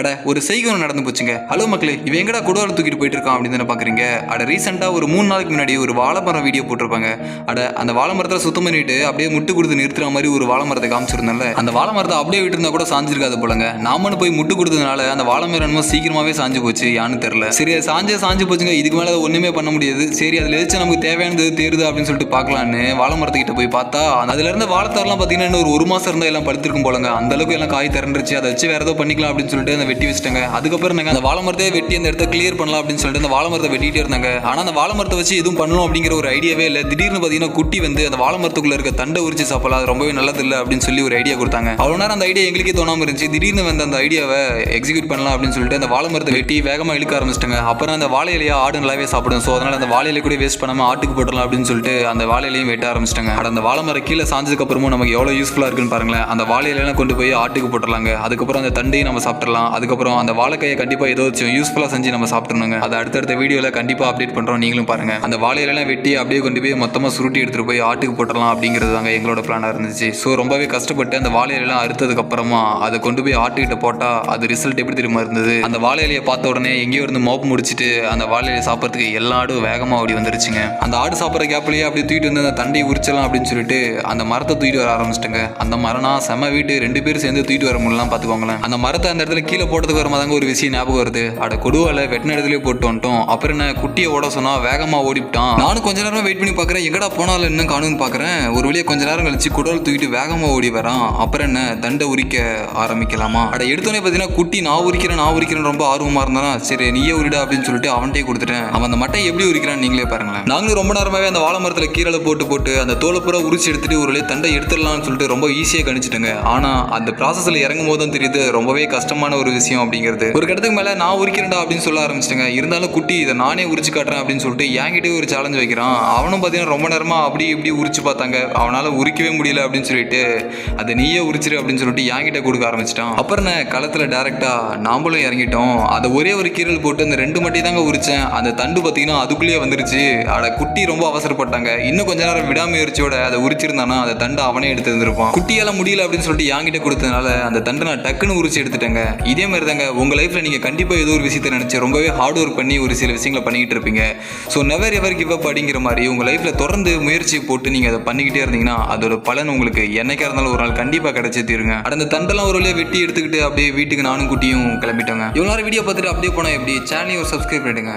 அட ஒரு செய்கணும் நடந்து போச்சுங்க. ஹலோ மக்களே இவன் எங்கடா குடோல தூக்கிட்டு போயிட்டு இருக்கான் அப்படின்னு தானே பாக்குறீங்க? அட ரீசெண்டா ஒரு மூணு நாளுக்கு முன்னாடி ஒரு வாழைமரம் வீடியோ போட்டிருப்பாங்க. அட அந்த வாழைமரத்தை சுத்தம் பண்ணிட்டு அப்படியே முட்டு கொடுத்து நிறுத்துற மாதிரி ஒரு வாழைமரத்தை காமிச்சிருந்தோம்ல அந்த வாழைமரத்தை அப்படியே விட்டுருந்தா கூட சாஞ்சிருக்காது போலங்க. நாமனு போய் முட்டு கொடுத்ததுனால அந்த வாழைமரம் என்னமோ சீக்கிரமாவே சாஞ்சு போச்சு யான்னு தெரியல. சரி அது சாஞ்சே சாஞ்சு போச்சுங்க. இதுக்கு மேல ஒன்றுமே ஒண்ணுமே பண்ண முடியாது. சரி அதுல எதாச்சும் நமக்கு தேவையானது தேருது அப்படின்னு சொல்லிட்டு பார்க்கலான்னு வாழைமரத்துக்கிட்ட போய் பார்த்தா அதுல இருந்த வாழைத்தாரெல்லாம் பாத்தீங்கன்னா இன்னும் ஒரு ஒரு மாசம் இருந்தா எல்லாம் படுத்திருக்கும் போலங்க. அந்த அளவுக்கு எல்லாம் காய் திறந்துருச்சு அதை வச்சு வேற ஏதோ பண்ணிக்கலாம் அப்படின்னு சொல்லிட்டு அந்த வெட்டி வச்சுட்டாங்க அதுக்கப்புறம் நாங்கள் அந்த வாழை மரத்தை வெட்டி அந்த இடத்த கிளியர் பண்ணலாம் அப்படின்னு சொல்லிட்டு அந்த வாழை மரத்தை வெட்டிட்டே இருந்தாங்க ஆனால் அந்த வாழை மரத்தை வச்சு எதுவும் பண்ணணும் அப்படிங்கிற ஒரு ஐடியாவே இல்லை திடீர்னு பார்த்தீங்கன்னா குட்டி வந்து அந்த வாழை மரத்துக்குள்ள இருக்க தண்டை உரிச்சு சாப்பிடலாம் அது ரொம்பவே நல்லது இல்லை அப்படின்னு சொல்லி ஒரு ஐடியா கொடுத்தாங்க அவ்வளோ நேரம் அந்த ஐடியா எங்களுக்கே தோணாமல் இருந்துச்சு திடீர்னு வந்து அந்த ஐடியாவை எக்ஸிக்யூட் பண்ணலாம் அப்படின்னு சொல்லிட்டு அந்த வாழை மரத்தை வெட்டி வேகமாக இழுக்க ஆரம்பிச்சிட்டாங்க அப்புறம் அந்த வாழை இலையா ஆடு நல்லாவே சாப்பிடும் ஸோ அதனால அந்த வாழை இலை கூட வேஸ்ட் பண்ணாமல் ஆட்டுக்கு போட்டுடலாம் அப்படின்னு சொல்லிட்டு அந்த வாழை இலையும் வெட்ட ஆரம்பிச்சிட்டாங்க அட அந்த வாழை மரம் கீழே சாஞ்சதுக்கு அப்புறமும் நமக்கு எவ்வளோ யூஸ்ஃபுல்லாக இருக்குன்னு பாருங்களேன் அந்த வாழை இலையெல்லாம் கொண்டு போய் ஆட்டுக்கு போட்டுடலாங்க அதுக்கப்புறம் அந்த தண்டையும் நம்ம சாப்பிடலாம் அதுக்கப்புறம் அந்த வாழைக்காயை கண்டிப்பா ஏதோ யூஸ்ஃபுல்லா செஞ்சு நம்ம சாப்பிட்டுருங்க அதை அடுத்தடுத்த வீடியோல கண்டிப்பா அப்டேட் பண்றோம். நீங்களும் பாருங்க. அந்த வாழை இலையெல்லாம் வெட்டி அப்படியே கொண்டு போய் மொத்தமா சுருட்டி எடுத்துட்டு போய் ஆட்டுக்கு போட்டுடலாம் அப்படிங்கிறது தாங்க எங்களோட பிளானா இருந்துச்சு. ஸோ ரொம்பவே கஷ்டப்பட்டு அந்த வாழை இலையெல்லாம் அறுத்ததுக்கு அப்புறமா அதை கொண்டு போய் ஆட்டுக்கிட்ட போட்டா அது ரிசல்ட் எப்படி தெரியுமா இருந்தது? அந்த வாழை இலையை பார்த்த உடனே எங்கேயோ இருந்து மோப்பு முடிச்சிட்டு அந்த வாழை இலையை சாப்பிட்றதுக்கு எல்லா ஆடும் வேகமா ஓடி வந்துருச்சுங்க. அந்த ஆடு சாப்பிட்ற கேப்லயே அப்படியே தூக்கிட்டு வந்து அந்த தண்டையை உரிச்சலாம் அப்படின்னு சொல்லிட்டு அந்த மரத்தை தூக்கிட்டு வர ஆரம்பிச்சிட்டுங்க. அந்த மரம்னா செம வீட்டு. ரெண்டு பேரும் சேர்ந்து தூக்கிட்டு வர முடியலாம் பார்த்துக்கோங்களேன். அந்த மரத்தை அந்த இடத்துல கீழே போட்டதுக்கு வரமா தாங்க ஒரு விஷயம் ஞாபகம் வருது. அட கொடுவால வெட்டின இடத்துலயே போட்டு வந்துட்டோம். அப்புறம் என்ன குட்டியை ஓட சொன்னா வேகமாக ஓடிவிட்டான். நானும் கொஞ்ச நேரம் வெயிட் பண்ணி பார்க்குறேன் எங்கடா போனாலும் என்ன காணும்னு பார்க்குறேன் ஒரு வழியா கொஞ்ச நேரம் கழிச்சு குடல் தூக்கிட்டு வேகமாக ஓடி வரான். அப்புறம் என்ன தண்டை உரிக்க ஆரம்பிக்கலாமா? அட எடுத்தோடனே பார்த்தீங்கன்னா குட்டி நான் உரிக்கிறேன் நான் உரிக்கிறேன் ரொம்ப ஆர்வமாக இருந்தானா சரி நீயே உரிடா அப்படின்னு சொல்லிட்டு அவன்கிட்டயே கொடுத்துட்டேன். அவன் அந்த மட்டை எப்படி உரிக்கிறான் நீங்களே பாருங்களேன். நாங்களும் ரொம்ப நேரமாகவே அந்த வாழை மரத்தில் கீரலை போட்டு போட்டு அந்த தோலை பூரா உரிச்சு எடுத்துட்டு ஒரு வழியா தண்டை எடுத்துடலாம்னு சொல்லிட்டு ரொம்ப ஈஸியாக கணிச்சிட்டேங்க. ஆனால் அந்த ப்ராசஸில் இறங்கும் போதும் தெரியுது ரொம்பவே கஷ்டமான ஒரு விஷயம் அப்படிங்கிறது. ஒரு கடத்துக்கு மேல நான் உரிக்கிறேன்டா அப்படின்னு சொல்ல ஆரம்பிச்சிட்டேங்க. இருந்தாலும் குட்டி இதை நானே உரிச்சு காட்டுறேன் அப்படின்னு சொல்லிட்டு என்கிட்டயே ஒரு சேலஞ்ச் வைக்கிறான். அவனும் பார்த்தீங்கன்னா ரொம்ப நேரமா அப்படி இப்படி உரிச்சு பார்த்தாங்க. அவனால உரிக்கவே முடியல அப்படின்னு சொல்லிட்டு அதை நீயே உரிச்சிரு அப்படின்னு சொல்லிட்டு என்கிட்ட கொடுக்க ஆரம்பிச்சிட்டான். அப்புறம் நான் களத்துல டேரக்டா நாமளும் இறங்கிட்டோம். அதை ஒரே ஒரு கீரல் போட்டு அந்த ரெண்டு மட்டி தாங்க உரிச்சேன். அந்த தண்டு பார்த்தீங்கன்னா அதுக்குள்ளேயே வந்துருச்சு. அட குட்டி ரொம்ப அவசரப்பட்டாங்க. இன்னும் கொஞ்ச நேரம் விடாமுயற்சியோட அதை உரிச்சிருந்தானா அந்த தண்டை அவனே எடுத்து இருந்திருப்பான் குட்டியால முடியல அப்படின்னு சொல்லிட்டு என்கிட்ட கொடுத்ததுனால அந்த தண்டை நான் டக்குன்னு உரிச்சு எடுத்துட்டேங்க. இதே அதே மாதிரி தாங்க உங்கள் லைஃப்ல நீங்க கண்டிப்பாக ஏதோ ஒரு விஷயத்தை நினச்சி ரொம்பவே ஹார்ட் ஒர்க் பண்ணி ஒரு சில விஷயங்களை பண்ணிக்கிட்டு இருப்பீங்க. So never ever give up அப்படிங்கிற மாதிரி உங்கள் லைஃப்ல தொடர்ந்து முயற்சி போட்டு நீங்க அதை பண்ணிக்கிட்டே இருந்தீங்கன்னா அதோட பலன் உங்களுக்கு என்னைக்கா இருந்தாலும் ஒரு நாள் கண்டிப்பாக கிடச்சி தீருங்க. அந்த தண்டெல்லாம் ஒரு வழியாக வெட்டி எடுத்துக்கிட்டு அப்படியே வீட்டுக்கு நானும் குட்டியும் கிளம்பிட்டோங்க. இவ்வளோ நேரம் வீடியோ பார்த்துட்டு அப்படியே போனா எப்படி? சேனலையும் சப்ஸ்கிரைப் பண்ணிடுங்க.